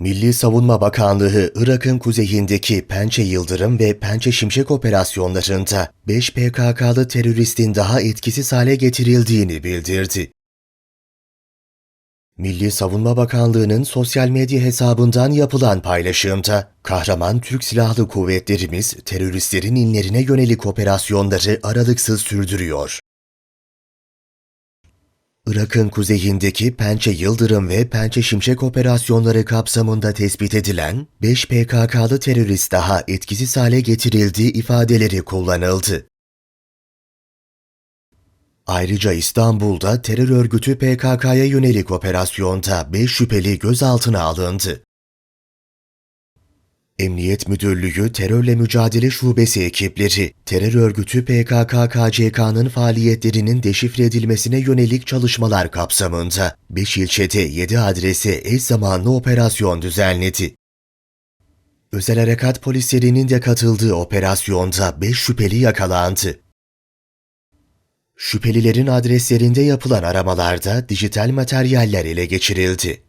Milli Savunma Bakanlığı, Irak'ın kuzeyindeki Pençe Yıldırım ve Pençe Şimşek operasyonlarında 5 PKK'lı teröristin daha etkisiz hale getirildiğini bildirdi. Milli Savunma Bakanlığı'nın sosyal medya hesabından yapılan paylaşımda, kahraman Türk Silahlı Kuvvetlerimiz teröristlerin inlerine yönelik operasyonları aralıksız sürdürüyor. Irak'ın kuzeyindeki Pençe Yıldırım ve Pençe Şimşek operasyonları kapsamında tespit edilen 5 PKK'lı terörist daha etkisiz hale getirildiği ifadeleri kullanıldı. Ayrıca İstanbul'da terör örgütü PKK'ya yönelik operasyonda 5 şüpheli gözaltına alındı. Emniyet Müdürlüğü Terörle Mücadele Şubesi ekipleri, terör örgütü PKK-KCK'nın faaliyetlerinin deşifre edilmesine yönelik çalışmalar kapsamında 5 ilçede 7 adrese eş zamanlı operasyon düzenledi. Özel Harekat polislerinin de katıldığı operasyonda 5 şüpheli yakalandı. Şüphelilerin adreslerinde yapılan aramalarda dijital materyaller ele geçirildi.